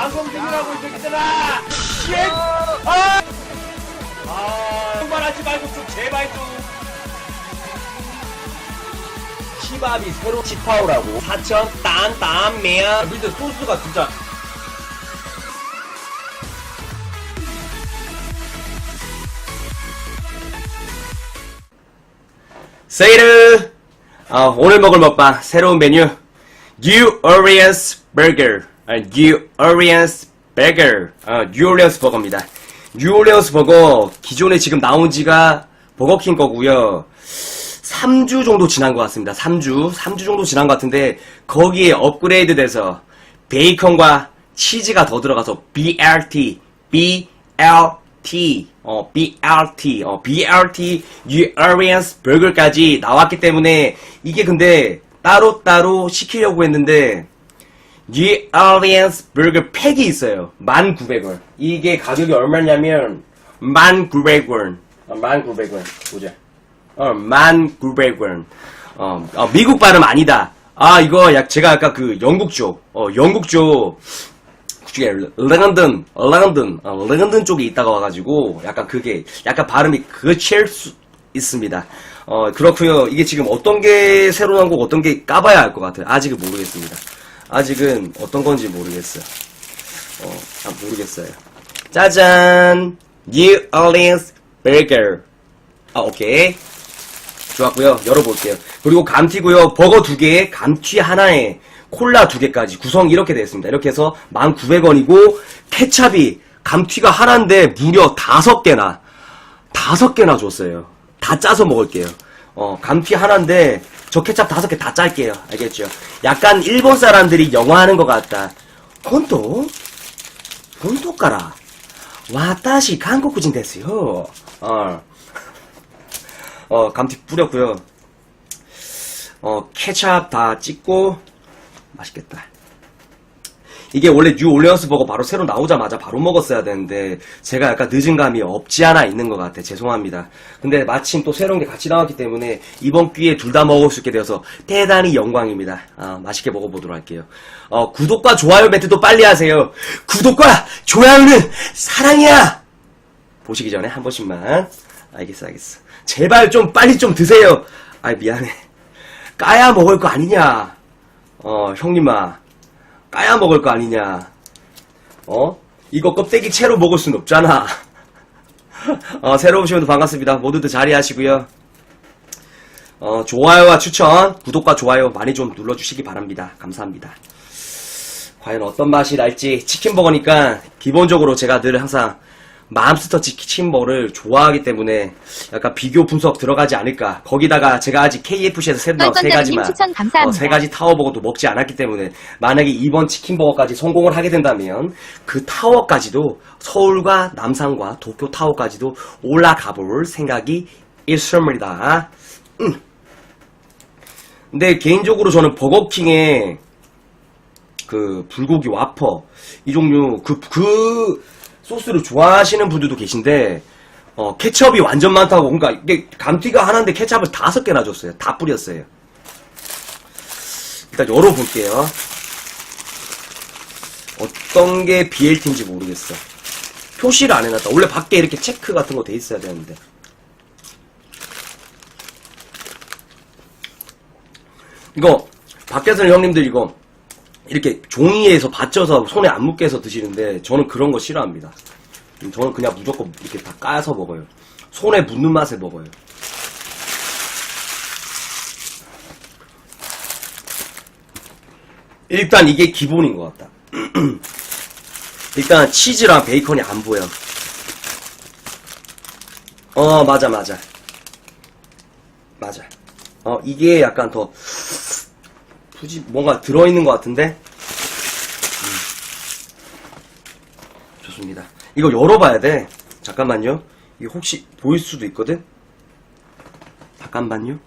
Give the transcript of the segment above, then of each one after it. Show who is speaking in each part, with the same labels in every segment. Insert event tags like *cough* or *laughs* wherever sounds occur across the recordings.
Speaker 1: 방송 중이라고 이 새끼들아! 씨! 아! 아, 말하지 말고 좀 제발 좀. 시밥이 새로 치타오라고 4천 딴딴 매야 근데 소스가 진짜 세이르 아, 오늘 먹을 먹방 새로운 메뉴 아, New Orleans Burger 아, New Orleans 버거입니다. New Orleans 버거 기존에 지금 나온 지가 버거킹 거고요. 3주 정도 지난 것 같습니다. 3주. 3주 정도 지난 것 같은데 거기에 업그레이드 돼서 베이컨과 치즈가 더 들어가서 BLT BLT 어 BLT 어 BLT New Orleans 버거까지 나왔기 때문에 이게 근데 따로따로 시키려고 했는데 Orleans 버거 팩이 있어요 1,900원 이게 가격이 얼마냐면 1,900원 어, 1,900원 보자 어, 1,900원. 어, 어, 미국 발음 아니다. 아, 이거 약, 제가 아까 그 영국 쪽, 어, 영국 쪽, 그쪽에 런던, 런던, 어, 런던 쪽에 있다가 와가지고, 약간 그게, 약간 발음이 그칠 수 있습니다. 어, 그렇고요 이게 지금 어떤 게 새로 나온 거고 어떤 게 까봐야 알것 같아요. 아직은 모르겠습니다. 아직은 어떤 건지 모르겠어요. 어, 아, 모르겠어요. 짜잔! New Orleans Burger. 아, 오케이. 좋았고요. 열어볼게요. 그리고 감튀고요. 버거 두 개에 감튀 하나에 콜라 두 개까지 구성 이렇게 되어 있습니다. 이렇게 해서 1,900원이고 케찹이 감튀가 하나인데 무려 다섯 개나 다섯 개나 줬어요. 다 짜서 먹을게요. 어, 감튀 하나인데 저 케찹 다섯 개 다 짤게요. 알겠죠? 약간 일본 사람들이 영화 하는 것 같다. 혼또? 혼또 까라. 와타시 한국인 됐어요. 어. 어, 감튀 뿌렸고요. 어, 케찹 다 찍고 맛있겠다. 이게 원래 뉴 올레언스 버거 바로 새로 나오자마자 바로 먹었어야 되는데 제가 약간 늦은 감이 없지 않아 있는 것 같아. 죄송합니다. 근데 마침 또 새로운 게 같이 나왔기 때문에 이번 기회에 둘 다 먹을 수 있게 되어서 대단히 영광입니다. 아, 맛있게 먹어보도록 할게요. 어, 구독과 좋아요 멘트도 빨리 하세요. 구독과 좋아요는 사랑이야! 보시기 전에 한 번씩만. 알겠어 알겠어. 제발 좀 빨리 좀 드세요. 아 미안해. 까야 먹을 거 아니냐? 어 형님아 까야 먹을 거 아니냐. 어? 이거 껍데기 채로 먹을 순 없잖아. *laughs* 어 새로 오시면 반갑습니다. 모두들 자리하시고요. 어 좋아요와 추천 구독과 좋아요 많이 좀 눌러주시기 바랍니다. 감사합니다. 과연 어떤 맛이 날지 치킨버거니까 기본적으로 제가 늘 항상 맘스터 치킨버거를 좋아하기 때문에 약간 비교 분석 들어가지 않을까. 거기다가 제가 아직 KFC에서 세, 세
Speaker 2: 똘똘똘님
Speaker 1: 가지만
Speaker 2: 추천 감사합니다.
Speaker 1: 어, 세 가지 타워버거도 먹지 않았기 때문에 만약에 이번 치킨버거까지 성공을 하게 된다면 그 타워까지도 서울과 남산과 도쿄 타워까지도 올라가 볼 생각이 있습니다. 음. 근데 개인적으로 저는 버거킹의 그 불고기 와퍼 이 종류 그그 소스를 좋아하시는 분들도 계신데 어 케첩이 완전 많다고 그러니까 이게 감튀가 하나인데 케첩을 다섯 개나 줬어요. 다 뿌렸어요. 일단 열어볼게요. 어떤 게 BLT인지 모르겠어. 표시를 안 해놨다. 원래 밖에 이렇게 체크 같은 거 돼 있어야 되는데. 이거 밖에서는 형님들 이거 이렇게 종이에서 받쳐서 손에 안 묻게 해서 드시는데 저는 그런 거 싫어합니다. 음, 저는 그냥 무조건 이렇게 다 까서 먹어요. 손에 묻는 맛에 먹어요. 일단 이게 기본인 것 같다. *clears throat* 일단 치즈랑 베이컨이 안 보여. 어 맞아 맞아 맞아. 어 이게 약간 더 굳이 뭔가 들어있는 것 같은데? 음. 좋습니다. 이거 열어봐야 돼. 잠깐만요. 이거 혹시 보일 수도 있거든? 잠깐만요.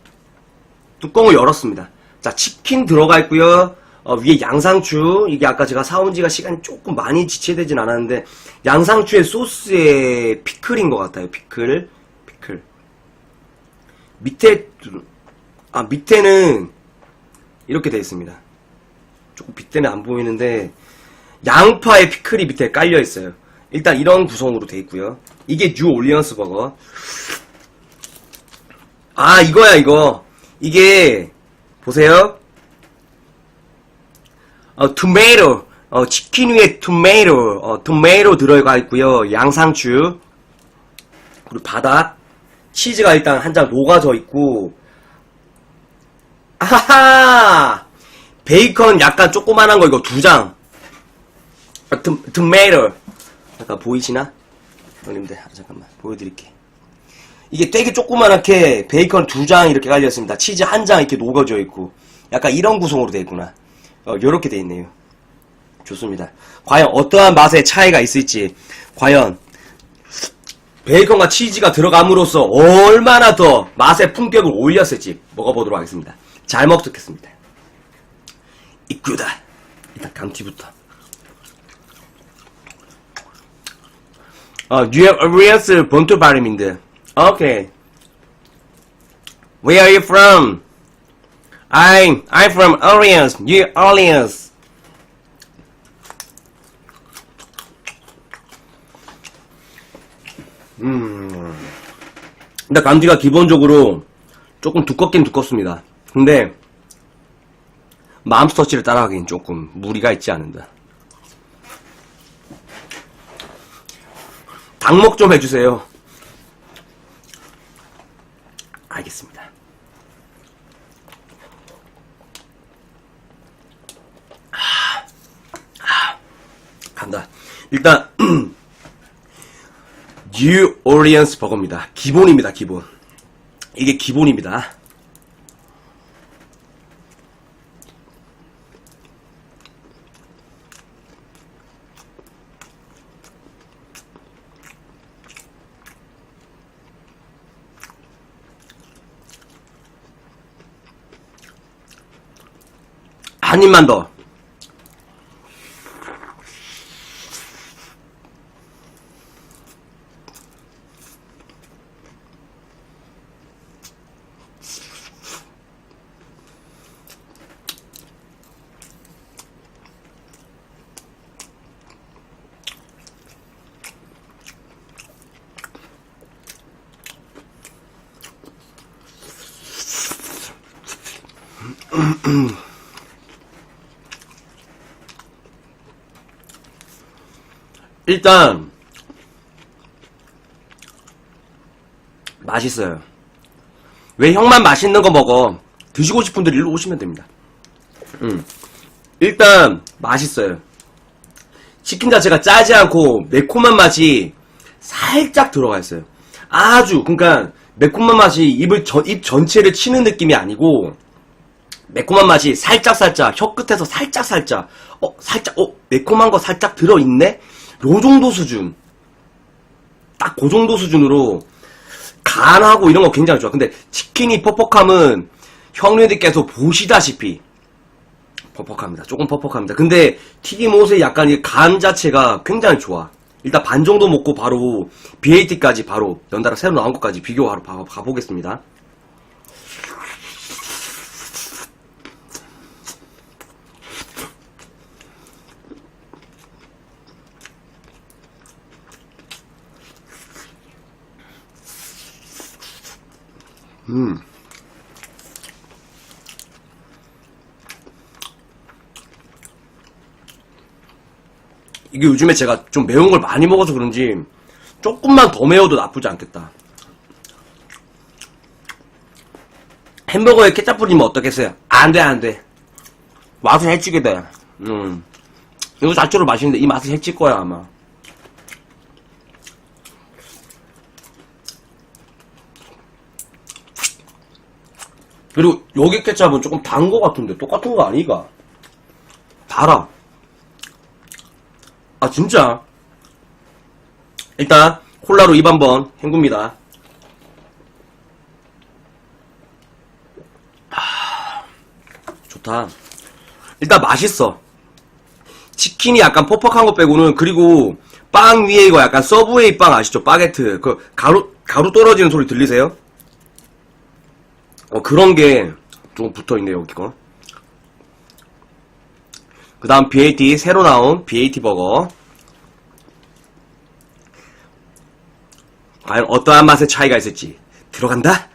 Speaker 1: 뚜껑을 열었습니다. 자 치킨 들어가 있고요. 어, 위에 양상추. 이게 아까 제가 사온 지가 시간이 조금 많이 지체되진 않았는데 양상추의 소스에 피클인 것 같아요. 피클. 피클. 밑에 아 밑에는 이렇게 되어 있습니다. 조금 빛 때문에 안 보이는데 양파의 피클이 밑에 깔려 있어요. 일단 이런 구성으로 돼 있고요. 이게 뉴 올리언스 버거. 아 이거야 이거. 이게 보세요. 어 토마토. 어 치킨 위에 토마토. 어 토마토 들어가 있고요. 양상추. 그리고 바닥. 치즈가 일단 한 장 녹아져 있고. 아하하! 베이컨 약간 조그만한 거 이거 두 장. 아, 트, 토마토. 약간 보이시나? 형님들, 아, 잠깐만. 보여드릴게. 이게 되게 조그만하게 베이컨 두 장 이렇게 깔려있습니다. 치즈 한 장 이렇게 녹아져 있고. 약간 이런 구성으로 되어 있구나. 어, 요렇게 되어 있네요. 좋습니다. 과연 어떠한 맛의 차이가 있을지, 과연 베이컨과 치즈가 들어감으로써 얼마나 더 맛의 품격을 올렸을지 먹어보도록 하겠습니다. 잘 먹겠습니다. 이쁘다. 일단 감튀부터. 어, 뉴욕 어리언스 본토 발음인데. 오케이. Where are you from? I'm, I'm from Orleans, New Orleans. 음. 근데 감튀가 기본적으로 조금 두껍긴 두껍습니다. 근데 맘스터치를 따라하기엔 조금 무리가 있지 않은다. 닭목 좀 해주세요. 알겠습니다. 아, 아, 간다. 일단 *clears throat* 뉴 오리언스 버거입니다. 기본입니다, 기본. 이게 기본입니다. 입만 더. *clears throat* 일단 맛있어요. 왜 형만 맛있는 거 먹어? 드시고 싶은 분들 일로 오시면 됩니다. 음. 일단 맛있어요. 치킨 자체가 짜지 않고 매콤한 맛이 살짝 들어가 있어요. 아주 그러니까 매콤한 맛이 입을 전- 입 전체를 치는 느낌이 아니고 매콤한 맛이 살짝 살짝 혀 끝에서 살짝 살짝 어 살짝 어 매콤한 거 살짝 들어 있네. 요 정도 수준. 딱 그 정도 수준으로 간하고 이런 거 굉장히 좋아. 근데 치킨이 퍽퍽함은 형님들께서 보시다시피 퍽퍽합니다. 조금 퍽퍽합니다. 근데 튀김옷의 약간 이 간 자체가 굉장히 좋아. 일단 반 정도 먹고 바로 BAT까지 바로 연달아 새로 나온 것까지 비교하러 가- 가보겠습니다. 음. 이게 요즘에 제가 좀 매운 걸 많이 먹어서 그런지 조금만 더 매워도 나쁘지 않겠다. 햄버거에 케찹 뿌리면 어떻겠어요? 안 돼, 안 돼. 맛은 해치게 돼. 음. 이거 자체로 맛있는데 이 맛은 해칠 거야, 아마. 그리고 여기 케찹은 조금 단 거 같은데 똑같은 거 아니가? 달아. 아 진짜? 일단 콜라로 입 한번 헹굽니다. 아, 좋다. 일단 맛있어. 치킨이 약간 퍽퍽한 거 빼고는 그리고 빵 위에 이거 약간 서브웨이 빵 아시죠? 바게트 그 가루 가루 떨어지는 소리 들리세요? 어, 그런 게 좀 붙어 있네요, 여기 거. 그 다음 BAT, 새로 나온 BAT 버거. 과연 어떠한 맛의 차이가 있을지 들어간다?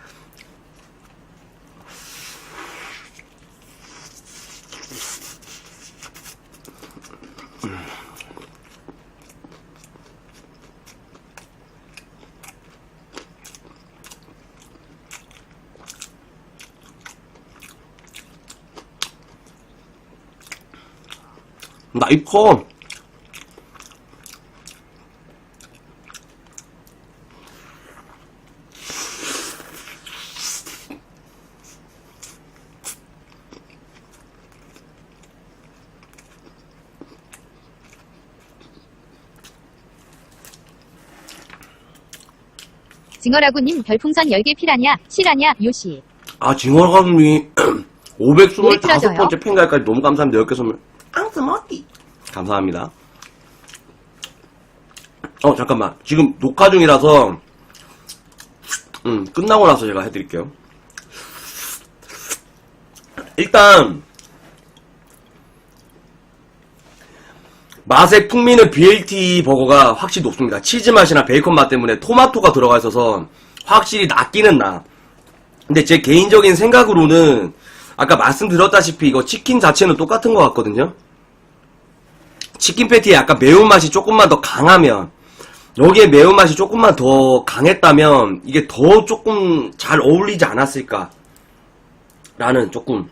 Speaker 1: 나 이거
Speaker 2: 징어라구님 별풍선 10개 필하냐, 실하냐, 요시.
Speaker 1: 아,
Speaker 2: 왜
Speaker 1: 525번째
Speaker 2: 틀어져요?
Speaker 1: 팬가입까지 너무 감사합니다. 10개 선물. 감사합니다. 어, 잠깐만. 지금 녹화 중이라서, 음, 끝나고 나서 제가 해드릴게요. 일단, 맛의 풍미는 BLT 버거가 확실히 높습니다. 치즈 맛이나 베이컨 맛 때문에 토마토가 들어가 있어서 확실히 낫기는 나. 근데 제 개인적인 생각으로는 아까 말씀드렸다시피 이거 치킨 자체는 똑같은 것 같거든요. 치킨 패티에 약간 매운맛이 조금만 더 강하면 여기에 매운맛이 조금만 더 강했다면 이게 더 조금 잘 어울리지 않았을까 라는 조금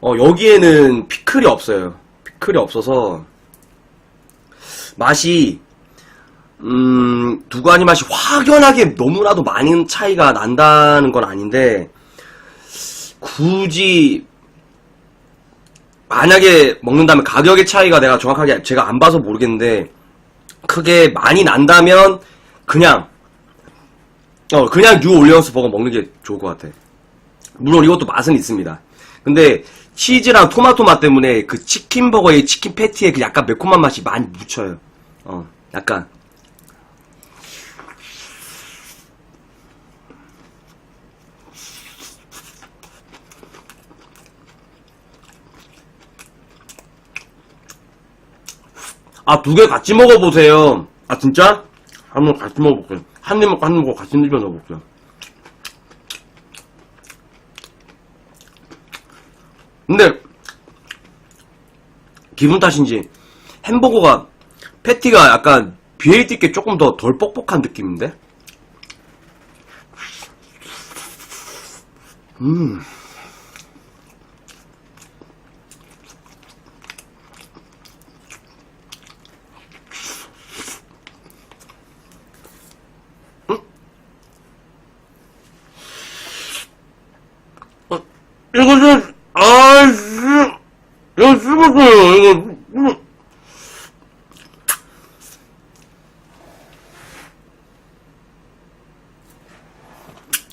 Speaker 1: 어, 여기에는 피클이 없어요. 피클이 없어서 맛이 음, 두 가지 맛이 확연하게 너무나도 많은 차이가 난다는 건 아닌데, 굳이, 만약에 먹는다면 가격의 차이가 내가 정확하게 제가 안 봐서 모르겠는데, 크게 많이 난다면, 그냥, 어, 그냥 뉴 올리언스 버거 먹는 게 좋을 것 같아. 물론 이것도 맛은 있습니다. 근데, 치즈랑 토마토 맛 때문에 그 치킨 버거의 치킨 패티에 그 약간 매콤한 맛이 많이 묻혀요. 어, 약간. 아, 두 개 같이 먹어보세요. 아, 진짜? 한번 같이 먹어볼게요. 한 입 먹고 한 입 먹고 같이 입에 넣어볼게요. 근데, 기분 탓인지, 햄버거가, 패티가 약간, BAT 게 조금 더 덜 뻑뻑한 느낌인데? 음. 이거 좀, 아, 씨. 이거 씹었어요, 이거. 음.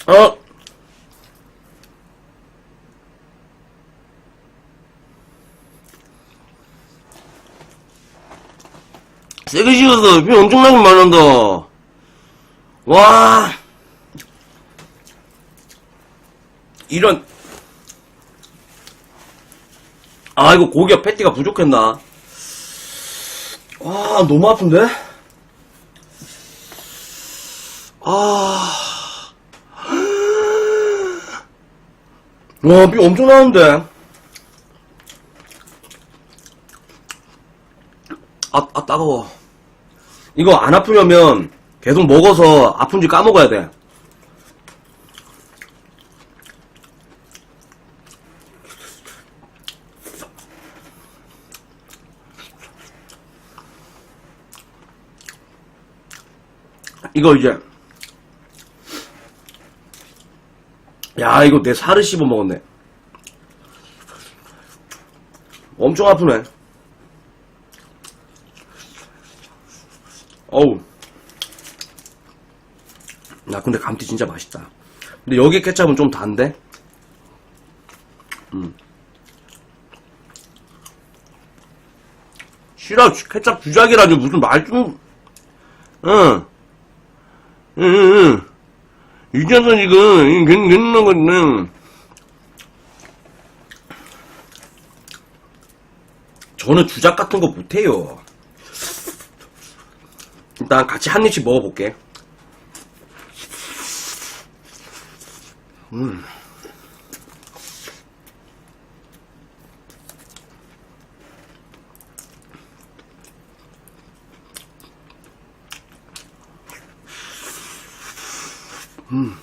Speaker 1: 어. 세게 식었어. 비 엄청나게 난다. 와. 이런, 아, 이거 고기가 패티가 부족했나? 와, 너무 아픈데? 아. 와, 비 엄청 나는데? 아, 아, 따가워. 이거 안 아프려면 계속 먹어서 아픈지 까먹어야 돼. 이거 이제. 야 이거 내 살을 씹어 먹었네. 엄청 아프네. 어우. 야 근데 감튀 진짜 맛있다. 근데 여기 케찹은 좀 단데? 음. 싫어. 케찹 주작이라니. 무슨 말좀. 응 응. 유전선 이거, 괜찮은 거는. 저는 주작 같은 거 못해요. 일단 같이 한 입씩 먹어볼게. 음. 음.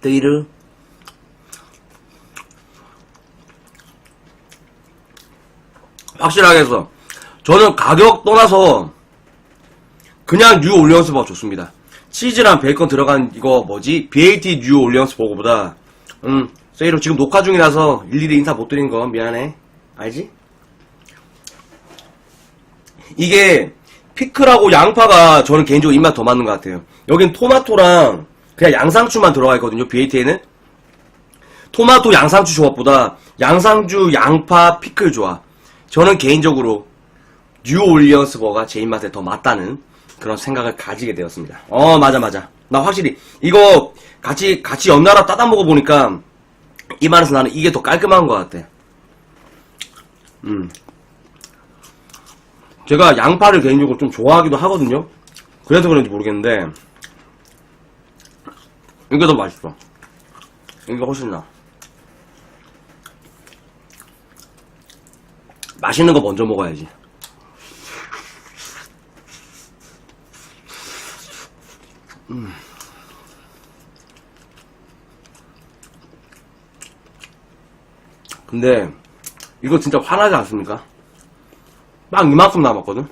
Speaker 1: 데이를 확실하게 해서 저는 가격 떠나서 그냥 뉴 올리언스 버거 좋습니다. 치즈랑 베이컨 들어간 이거 뭐지? BAT 뉴 올리언스 버거보다 음 세이로 지금 녹화 중이라서 일일이 인사 못 드린 거 미안해. 알지? 이게 피클하고 양파가 저는 개인적으로 입맛 더 맞는 것 같아요. 여긴 토마토랑 그냥 양상추만 들어가 있거든요. BAT에는 토마토 양상추 조합보다 양상추 양파 피클 조합. 저는 개인적으로 뉴 올리언스 버거가 제 입맛에 더 맞다는 그런 생각을 가지게 되었습니다. 어 맞아 맞아. 나 확실히 이거 같이 같이 연달아 따다 먹어 보니까 입안에서 나는 이게 더 깔끔한 것 같아. 음. 제가 양파를 개인적으로 좀 좋아하기도 하거든요. 그래서 그런지 모르겠는데 이게 더 맛있어. 이게 훨씬 나. 맛있는 거 먼저 먹어야지. 음. 근데 이거 진짜 화나지 않습니까? 빵 이만큼 남았거든?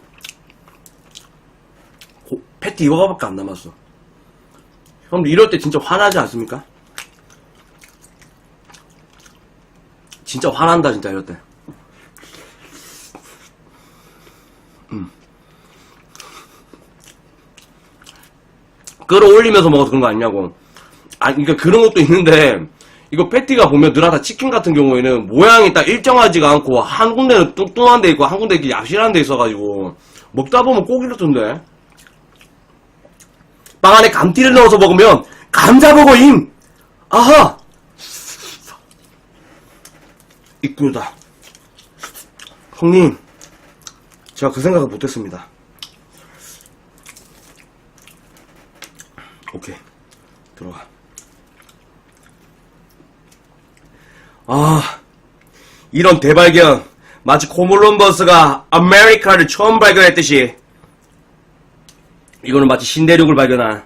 Speaker 1: 고- 패티 이거밖에 안 남았어. 형들 이럴 때 진짜 화나지 않습니까? 진짜 화난다 진짜 이럴 때. 끌어올리면서 먹어서 그런 거 아니냐고. 아, 그러니까 그런 것도 있는데 이거 패티가 보면 느라다 치킨 같은 경우에는 모양이 딱 일정하지가 않고 한 군데는 뚱뚱한 데 있고 한 군데 이렇게 얍실한 데 있어가지고 먹다 보면 꼭 이렇던데. 빵 안에 감튀를 넣어서 먹으면 감자버거임! 아하! 이꿀다. 형님, 제가 그 생각을 못했습니다. 오케이. 들어가. 아, 이런 대발견. 마치 코몰럼버스가 아메리카를 처음 발견했듯이. 이거는 마치 신대륙을 발견한,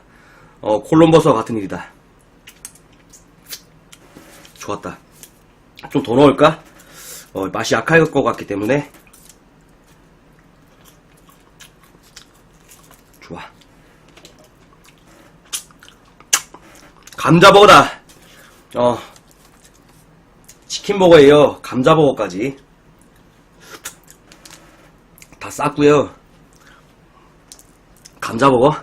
Speaker 1: 어, 콜럼버스와 같은 일이다. 좋았다. 좀 더 넣을까? 어, 맛이 약할 것 같기 때문에. 감자버거다. 어, 치킨버거예요. 감자버거까지. 다 쌌고요. 감자버거.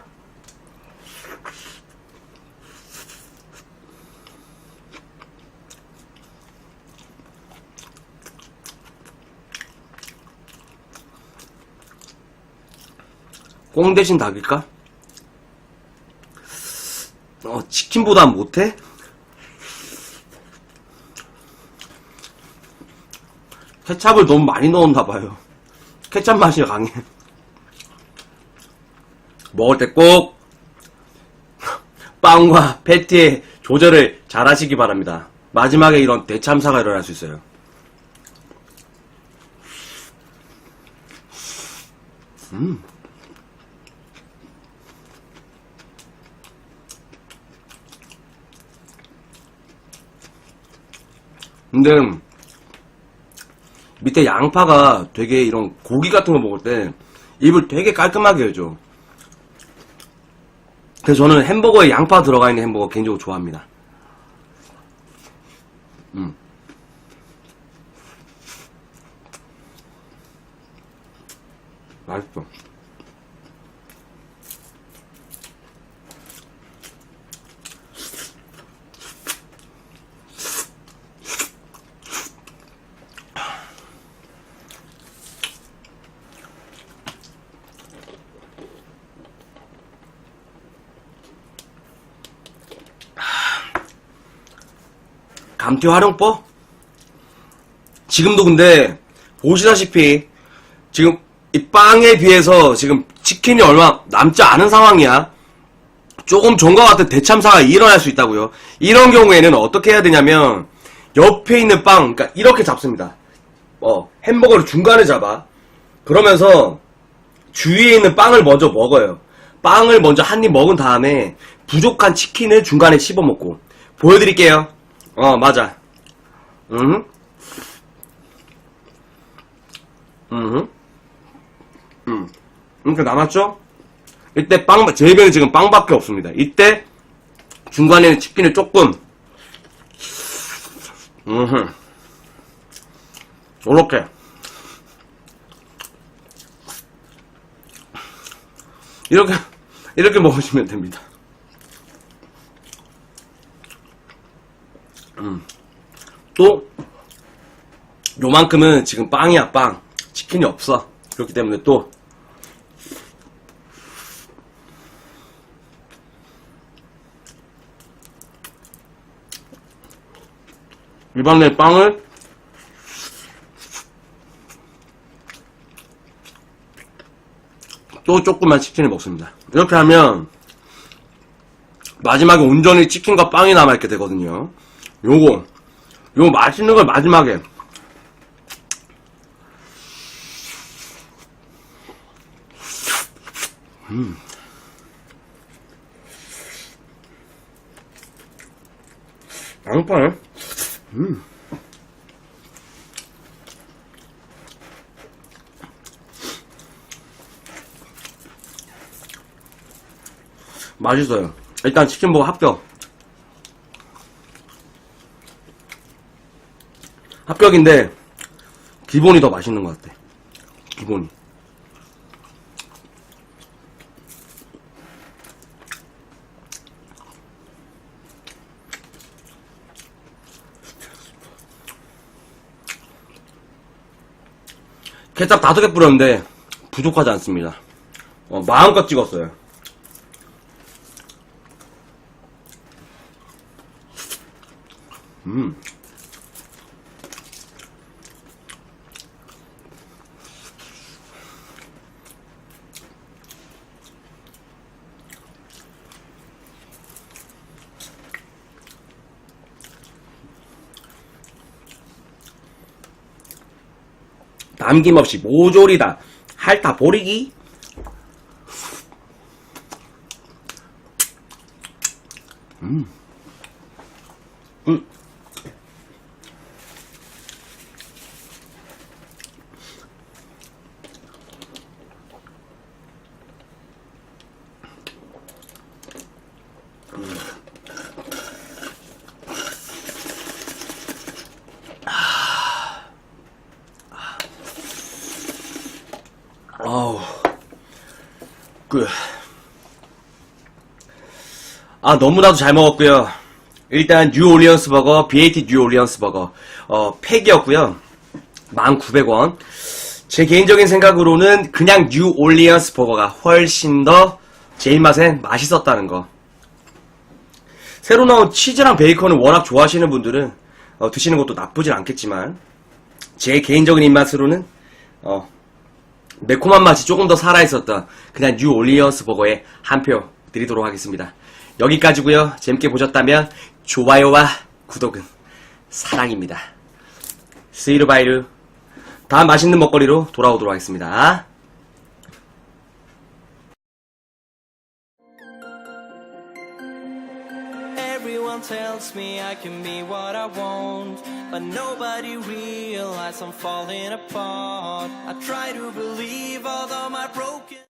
Speaker 1: 꽁 대신 닭일까? 어, 치킨보다 못해? 케찹을 너무 많이 넣었나봐요. 케찹 맛이 강해. 먹을 때 꼭 빵과 패티의 조절을 잘 하시기 바랍니다. 마지막에 이런 대참사가 일어날 수 있어요. 음. 근데 밑에 양파가 되게 이런 고기 같은 거 먹을 때 입을 되게 깔끔하게 해줘. 그래서 저는 햄버거에 양파 들어가 있는 햄버거 개인적으로 좋아합니다. 음. 맛있어. 감튀 활용법? 지금도 근데 보시다시피 지금 이 빵에 비해서 지금 치킨이 얼마 남지 않은 상황이야. 조금 전과 같은 대참사가 일어날 수 있다고요. 이런 경우에는 어떻게 해야 되냐면 옆에 있는 빵, 그러니까 이렇게 잡습니다. 어, 햄버거를 중간에 잡아. 그러면서 주위에 있는 빵을 먼저 먹어요. 빵을 먼저 한 입 먹은 다음에 부족한 치킨을 중간에 씹어 먹고 보여드릴게요. 어, 맞아. 음, 음, 음. 이렇게 남았죠? 이때 빵, 제 입에는 지금 빵밖에 없습니다. 이때 중간에는 치킨을 조금, 음, 요렇게. 이렇게, 이렇게 먹으시면 됩니다. 음. 또, 요만큼은 지금 빵이야, 빵. 치킨이 없어. 그렇기 때문에 또, 이번에 빵을 또 조그만 치킨을 먹습니다. 이렇게 하면 마지막에 온전히 치킨과 빵이 남아있게 되거든요. 요거 요거 맛있는 걸 마지막에 음. 양파를 맛있어요. 일단 치킨버거 합격. 합격인데 기본이 더 맛있는 것 같아. 기본이. 케찹 다섯 개 뿌렸는데 부족하지 않습니다. 어, 마음껏 찍었어요. 음. 남김없이 모조리다. 핥아 버리기. 음. 아우, 그, 아, 너무나도 잘 먹었고요. 일단, 뉴 올리언스 버거, BAT 뉴 올리언스 버거, 어, 팩이었고요. 1,900원. 제 개인적인 생각으로는 그냥 뉴 올리언스 버거가 훨씬 더 제 입맛엔 맛있었다는 거. 새로 나온 치즈랑 베이컨을 워낙 좋아하시는 분들은 어, 드시는 것도 나쁘진 않겠지만 제 개인적인 입맛으로는 어, 매콤한 맛이 조금 더 살아있었던 그냥 뉴 올리언스 버거에 한 표 드리도록 하겠습니다. 여기까지고요. 재밌게 보셨다면 좋아요와 구독은 사랑입니다. 스이르 바이르 다음 맛있는 먹거리로 돌아오도록 하겠습니다.
Speaker 3: Everyone tells me I can be what I want, but nobody realizes I'm falling apart. I try to believe, although my broken.